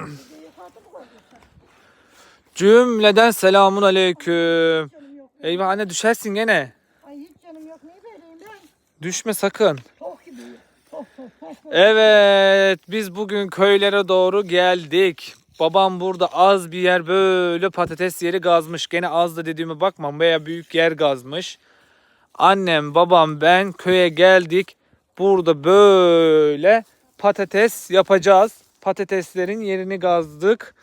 Cümleden selamun aleyküm. Eyvah anne düşersin gene. Ay hiç canım yok. Neyi vereyim ben? Düşme sakın. Tok gibi. Tok tok tok. tok. Evet biz bugün köylere doğru geldik. Babam burada az bir yer böyle patates yeri gazmış. Gene az da dediğime bakma baya büyük yer gazmış. Annem, babam, ben köye geldik. Burada böyle patates yapacağız. Patateslerin yerini gazdık.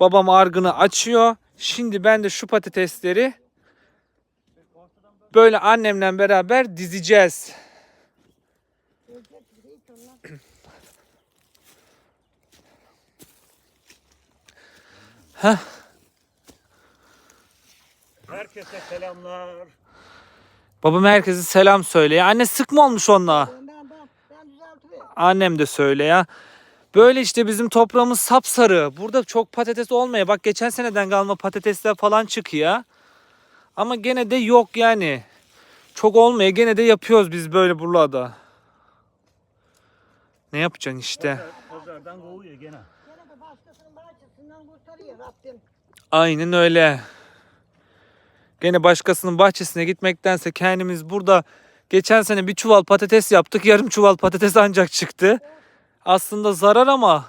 Babam argını açıyor. Şimdi ben de şu patatesleri böyle annemle beraber dizeceğiz. Olmaz. Herkese selamlar. Babam herkese selam söyle ya. Anne sık mı olmuş onunla? Ben ben ben, ben düzeltiyorum. Annem de söyle ya. Böyle işte bizim toprağımız sapsarı. Burada çok patates olmuyor. Bak geçen seneden kalma patatesler falan çıkıyor. Ama gene de yok yani. Çok olmuyor. Gene de yapıyoruz biz böyle burada. Ne yapacaksın işte. Pazar- Pazardan kovuyor gene. Gene de başkasının bahçesinden kurtarıyor Rabbim. Aynen öyle. Gene başkasının bahçesine gitmektense kendimiz burada geçen sene bir çuval patates yaptık. Yarım çuval patates ancak çıktı. Aslında zarar ama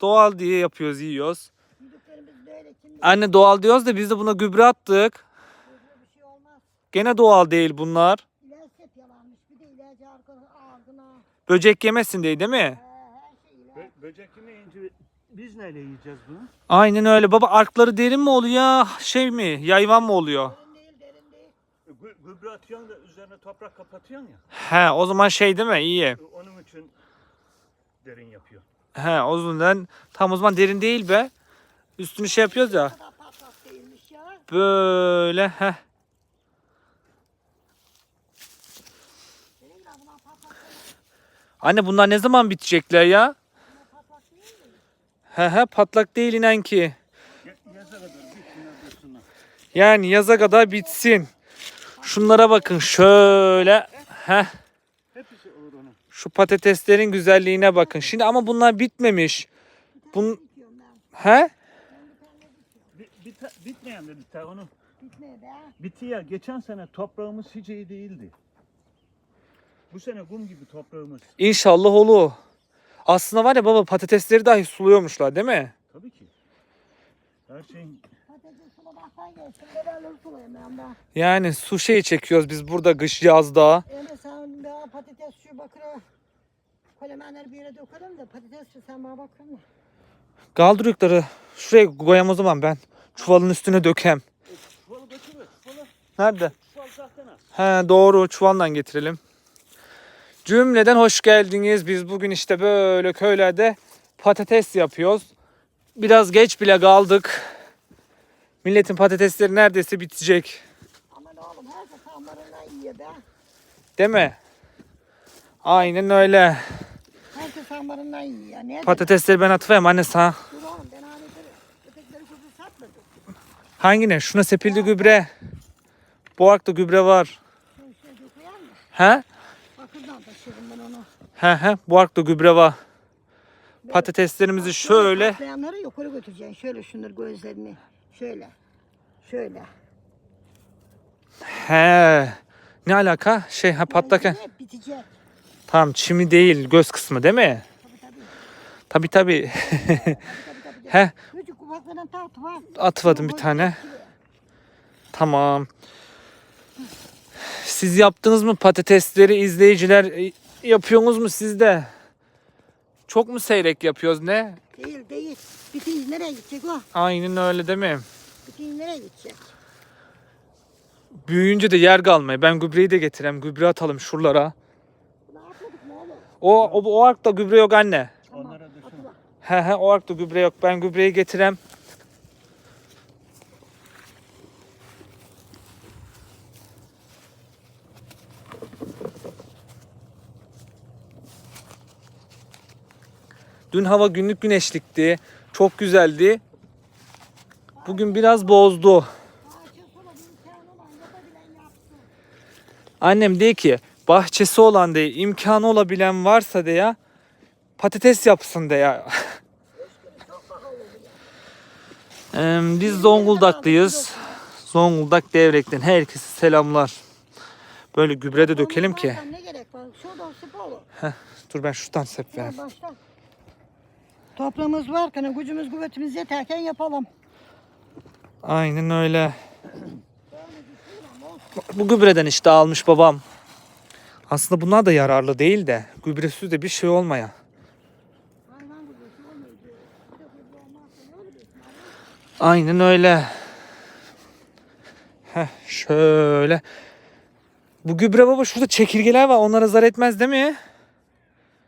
doğal diye yapıyoruz, yiyoruz. Anne doğal diyoruz da biz de buna gübre attık. bir şey olmaz. Gene doğal değil bunlar. Böcek yemesin diye değil mi? Şey. Bö- böcek yemeyince biz neyle yiyeceğiz bunu? Aynen öyle. Baba arkları derin mi oluyor? Şey mi? Yayvan mı oluyor? Derin değil derin değil. E, gü- Gübre atıyorsun da üzerine toprak kapatıyorsun ya. He o zaman şey değil mi? İyi. E, Onun için derin yapıyor. He o zaman tam o zaman derin değil be. Üstünü şey yapıyoruz ya. Böyle değil. Anne bunlar ne zaman bitecekler ya? He he patlak değil inen ki. Yani yaza kadar bitsin. Şunlara bakın şöyle. Heh. Hepsi olur onun. Şu patateslerin güzelliğine bakın. Şimdi ama bunlar bitmemiş. Bun he? Bi- bite- bitmeyen de biter onu. Bitmeye be. Bitiyor. Geçen sene toprağımız hiç iyi değildi. Bu sene kum gibi toprağımız. İnşallah olur. Aslında var ya baba patatesleri dahi suluyormuşlar değil mi? Tabii ki. Her şeyin Yani su şeyi çekiyoruz biz burada kış yazda. Öyle sen ben patates şu bakıra kolemenleri bir yere dökelim de patates şu sen bana bakın mı? Kaldırıkları şuraya koyayım o zaman ben. Çuvalın üstüne dökem. çuvalı götürür. Çuvalı, Nerede? çuval zaten az. He doğru çuvaldan getirelim. Cümleden hoş geldiniz. Biz bugün işte böyle köylerde patates yapıyoruz. Biraz geç bile kaldık. Milletin patatesleri neredeyse bitecek. Aman oğlum herkes hamlarından yiyor be. Değil mi? Aynen öyle. Herkes hamlarından yiyor. Ne Patatesleri ben atıvereyim anne sana. Dur oğlum ben aletleri ötekileri kuzu satmadım. Hangine? Şuna sepildi gübre. Bu arkta gübre var. Şöyle şöyle döküyor mu? He? Bakırdan taşıyorum ben onu. He he. Bu arkta gübre var. Patateslerimizi şöyle. Patlayanları yukarı götüreceksin. Şöyle şunları gözlerini. Şöyle. Şöyle. He. Ne alaka? Şey ha bitecek. Tamam çimi değil göz kısmı değil mi? Tabii tabii. Tabi tabi. Tabii tabii. tabii. He Küçük ufaklardan tart var. atmadım bir tane. Tamam. Siz yaptınız mı patatesleri izleyiciler e, yapıyorsunuz mu siz de? Çok mu seyrek yapıyoruz ne? Değil değil. Bitince nereye gidecek o? Aynen öyle değil mi? Bitince nereye gidecek? Büyüyünce de yer kalmıyor. Ben gübreyi de getireyim. Gübre atalım şuralara. O, o, o arkta gübre yok anne. Onlara düşün. He he o arkta gübre yok. Ben gübreyi getirem. Dün hava günlük güneşlikti. Çok güzeldi. Bugün biraz bozdu. Annem de ki bahçesi olan de imkanı olabilen varsa de ya patates yapsın de ya. Em, Biz Zonguldaklıyız. Zonguldak Devrek'ten herkese selamlar. Böyle gübre de dökelim ki. Ne gerek var? Dur ben şuradan sep vereyim. Toprağımız varken, gücümüz kuvvetimiz yeterken yapalım. Aynen öyle. Bu gübreden işte almış babam. Aslında bunlar da yararlı değil de gübresiz de bir şey olmaya. Aynen öyle. Heh, şöyle. Bu gübre baba şurada çekirgeler var. Onlara zarar etmez değil mi?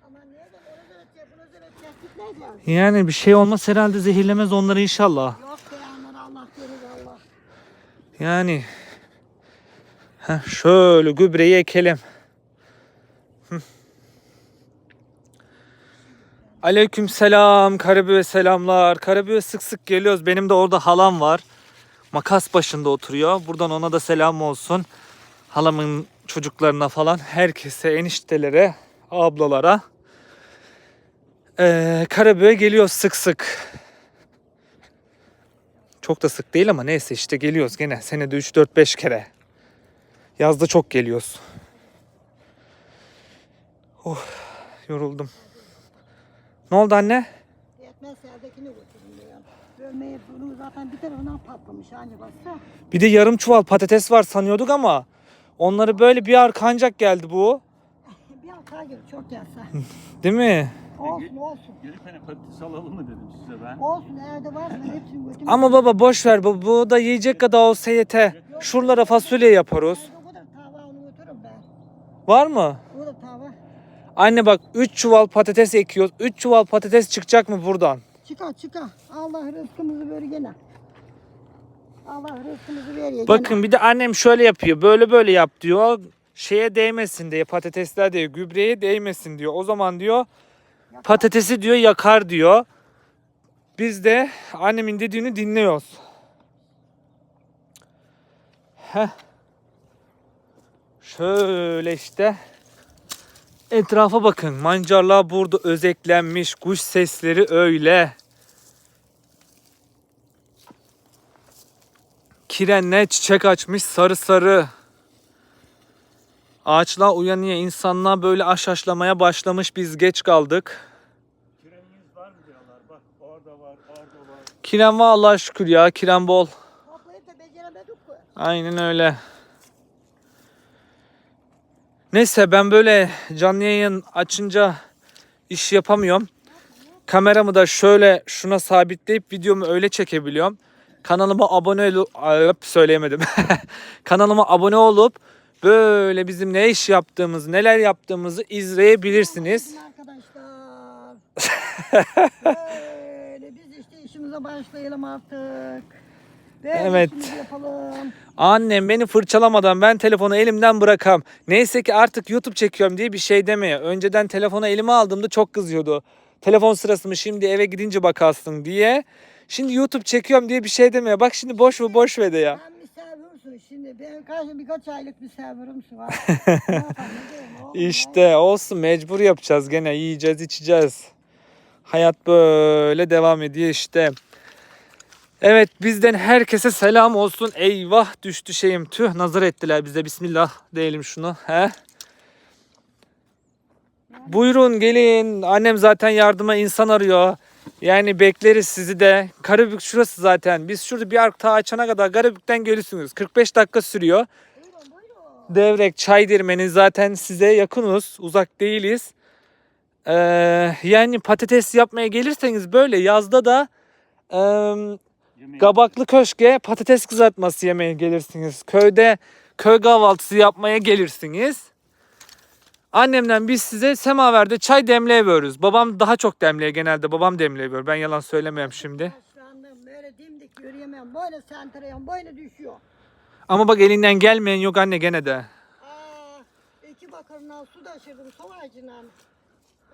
Ama nereden onu öğretecek, bunu öğretecek, gitmez yani. Bir şey olmaz herhalde zehirlemez onları inşallah. Yok beyanları Allah verir Allah. Yani Heh, şöyle gübreyi ekelim. Aleyküm selam Karabüye selamlar. Karabüye sık sık geliyoruz. Benim de orada halam var. Makas başında oturuyor. Buradan ona da selam olsun. Halamın çocuklarına falan herkese, eniştelere, ablalara. Ee, Karabüye geliyoruz sık sık. Çok da sık değil ama neyse işte geliyoruz gene. Senede 3-4-5 kere. Yazda çok geliyoruz. Oh, yoruldum. Ne oldu anne? Yetmez yerdekini götürün diyor. Bölmeye bunu zaten bir tarafından patlamış anne bassa. Bir de yarım çuval patates var sanıyorduk ama onları böyle bir arkancak geldi bu. Hata çok gelse. Değil mi? olsun olsun. Gelip hani patates alalım mı dedim size ben. Olsun evde var ben hepsini götürürüm. Ama baba boş ver bu, bu da yiyecek kadar olsa yeter. Şuralara fasulye yaparız. Evde o kadar tava onu götürürüm ben. Var mı? O da tava. Anne bak 3 çuval patates ekiyoruz. 3 çuval patates çıkacak mı buradan? Çıkar çıkar. Allah rızkımızı ver gene. Allah rızkımızı ver ya Bakın bir de annem şöyle yapıyor. Böyle böyle yap diyor. Şeye değmesin diye patatesler diyor. Gübreye değmesin diyor. O zaman diyor patatesi diyor yakar diyor. Biz de annemin dediğini dinliyoruz. Heh. Şöyle işte. Etrafa bakın. Mancarlar burada özeklenmiş. Kuş sesleri öyle. Kirenle çiçek açmış sarı sarı. Ağaçlar uyanıyor. insanlar böyle aşaşlamaya başlamış. Biz geç kaldık. Kireniniz var mı diyorlar. Bak orada var, orada var. Kiren var Allah'a şükür ya. Kiren bol. Toplayıp da beceremedik ki. Aynen öyle. Neyse ben böyle canlı yayın açınca iş yapamıyorum. Kameramı da şöyle şuna sabitleyip videomu öyle çekebiliyorum. Kanalıma abone olup söyleyemedim. Kanalıma abone olup böyle bizim ne iş yaptığımız, neler yaptığımızı izleyebilirsiniz. Arkadaşlar. Böyle biz işte işimize başlayalım artık. Böyle Evet. Annem beni fırçalamadan ben telefonu elimden bırakam. Neyse ki artık YouTube çekiyorum diye bir şey demeye. Önceden telefonu elime aldığımda çok kızıyordu. Telefon sırası mı şimdi eve gidince bakarsın diye. Şimdi YouTube çekiyorum diye bir şey demeye. Bak şimdi boş mu boş ver de ya. Misafirsin şimdi. Ben karşı birkaç aylık misafirimsin. var. İşte olsun mecbur yapacağız gene yiyeceğiz içeceğiz. Hayat böyle devam ediyor işte. Evet bizden herkese selam olsun. Eyvah düştü şeyim. Tüh nazar ettiler bize. Bismillah diyelim şunu. He? Buyurun gelin. Annem zaten yardıma insan arıyor. Yani bekleriz sizi de. Karabük şurası zaten. Biz şurada bir ark ta açana kadar Karabük'ten gelirsiniz. 45 dakika sürüyor. Devrek, Çaydirmeni zaten size yakınız. Uzak değiliz. Ee, yani patates yapmaya gelirseniz böyle yazda da e, Gabaklı Köşk'e patates kızartması yemeye gelirsiniz. Köyde köy kahvaltısı yapmaya gelirsiniz. Annemden biz size semaverde çay demleyiyoruz. Babam daha çok demliyor genelde. Babam demliyor. Ben yalan söylemeyeyim şimdi. Yaşlandım böyle dimdik yürüyemem. Böyle sentreyem böyle düşüyor. Ama bak elinden gelmeyen yok anne gene de. Aa, iki bakırından su taşırdım su ağacından.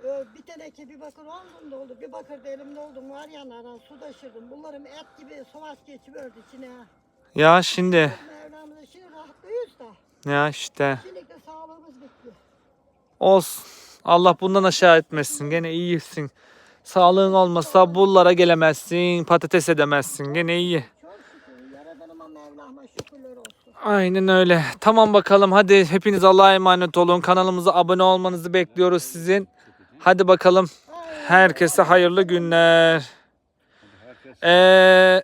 Ee, bir teneke bir bakır omzumda oldu. Bir bakır da elimde oldu. Var yanlardan su taşırdım. Bunlarım et gibi soğaç geçiverdi içine. Ya şimdi Mevlamıza şimdi rahatlıyoruz da. Ya işte. Şimdi de sağlığımız bitti. Olsun. Allah bundan aşağı etmesin. Gene iyisin. Sağlığın olmasa bullara gelemezsin. Patates edemezsin. Gene iyi. Aynen öyle. Tamam bakalım hadi hepiniz Allah'a emanet olun. Kanalımıza abone olmanızı bekliyoruz sizin. Hadi bakalım. Herkese hayırlı günler. Ee,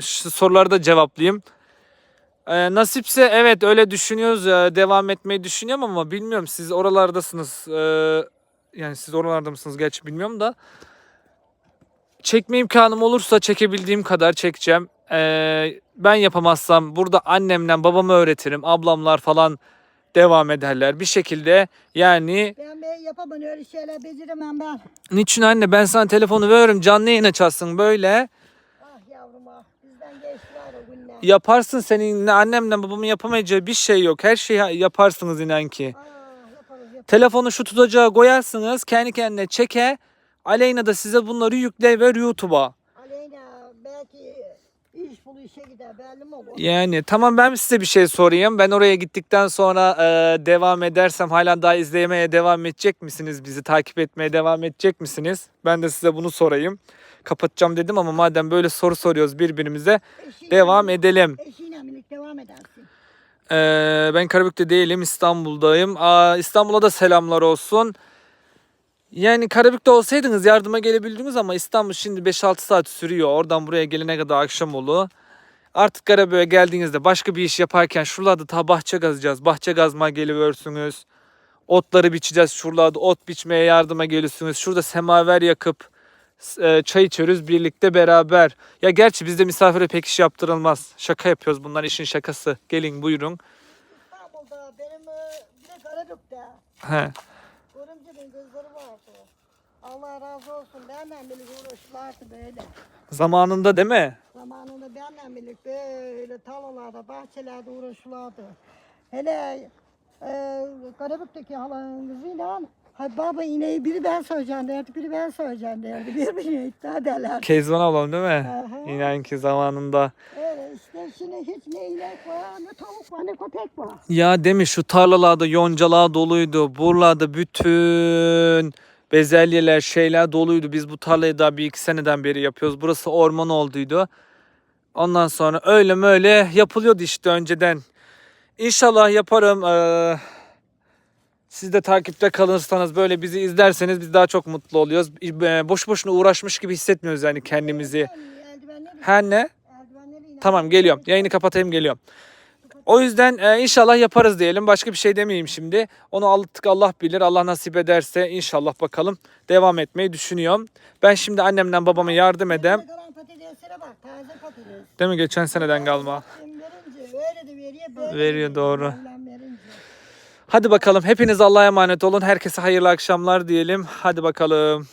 soruları da cevaplayayım. Ee, nasipse evet öyle düşünüyoruz. ya, devam etmeyi düşünüyorum ama bilmiyorum siz oralardasınız. Ee, yani siz oralarda mısınız gerçi bilmiyorum da. Çekme imkanım olursa çekebildiğim kadar çekeceğim. Ee, ben yapamazsam burada annemle babamı öğretirim. Ablamlar falan devam ederler. Bir şekilde yani Ben ben yapamam öyle şeyler beceremem ben. niçin anne ben sana telefonu veririm canlı yayın açarsın böyle. Ah yavrum ah. Bizden geçtiler o günler. Yaparsın senin annemle babamın yapamayacağı bir şey yok. Her şeyi yaparsınız inan ki. Yaparız yaparız. Telefonu şu tutacağı koyarsınız kendi kendine çeke. Aleyna da size bunları yükle ver YouTube'a. Aleyna belki iş bulu işe gider belli mi olur? Yani tamam ben size bir şey sorayım. Ben oraya gittikten sonra e, devam edersem hala daha izlemeye devam edecek misiniz? Bizi takip etmeye devam edecek misiniz? Ben de size bunu sorayım. Kapatacağım dedim ama madem böyle soru soruyoruz birbirimize Eşiyle- devam edelim. Eşiyle birlikte devam edersin. Ee, ben Karabük'te değilim İstanbul'dayım. Aa, İstanbul'a da selamlar olsun. Yani Karabük'te olsaydınız yardıma gelebildiniz ama İstanbul şimdi 5-6 saat sürüyor. Oradan buraya gelene kadar akşam olur. Artık Karabük'e geldiğinizde başka bir iş yaparken şuralarda ta bahçe gazacağız. Bahçe gazma geliversiniz. Otları biçeceğiz. Şuralarda ot biçmeye yardıma gelirsiniz. Şurada semaver yakıp e, çay içiyoruz birlikte beraber. Ya gerçi bizde misafire pek iş yaptırılmaz. Şaka yapıyoruz bunlar işin şakası. Gelin buyurun. İstanbul'da benim e, bir de Karabük'te. He. Görümcemin kızları vardı. Allah razı olsun. Benden birlikte uğraşırlardı böyle. Zamanında değil mi? Zamanında benden birlikte böyle tarlalarda, bahçelerde uğraşırlardı. Hele e, Karabük'teki halanın kızıyla Hay baba ineği biri ben söyleyeceğim derdi, biri ben söyleyeceğim derdi. Birbirine iddia ederler. Kezban ablam değil mi? Aha. İnan ki zamanında. Öyle işte şimdi hiç ne inek var, ne tavuk var, ne köpek var. Ya demiş şu tarlalarda yoncalar doluydu. Buralarda bütün bezelyeler şeyler doluydu. Biz bu tarlayı daha bir iki seneden beri yapıyoruz. Burası orman olduydu. Ondan sonra öyle öyle yapılıyordu işte önceden. İnşallah yaparım. Ee, siz de takipte kalırsanız böyle bizi izlerseniz biz daha çok mutlu oluyoruz. Ee, Boş boşuna uğraşmış gibi hissetmiyoruz yani kendimizi. Her ne? Tamam geliyorum. Yayını kapatayım geliyorum. O yüzden e, inşallah yaparız diyelim. Başka bir şey demeyeyim şimdi. Onu artık Allah bilir. Allah nasip ederse inşallah bakalım. Devam etmeyi düşünüyorum. Ben şimdi annemden babama yardım edem. Değil mi? Geçen seneden kalma. Veriyor, doğru. Hadi bakalım. Hepiniz Allah'a emanet olun. Herkese hayırlı akşamlar diyelim. Hadi bakalım.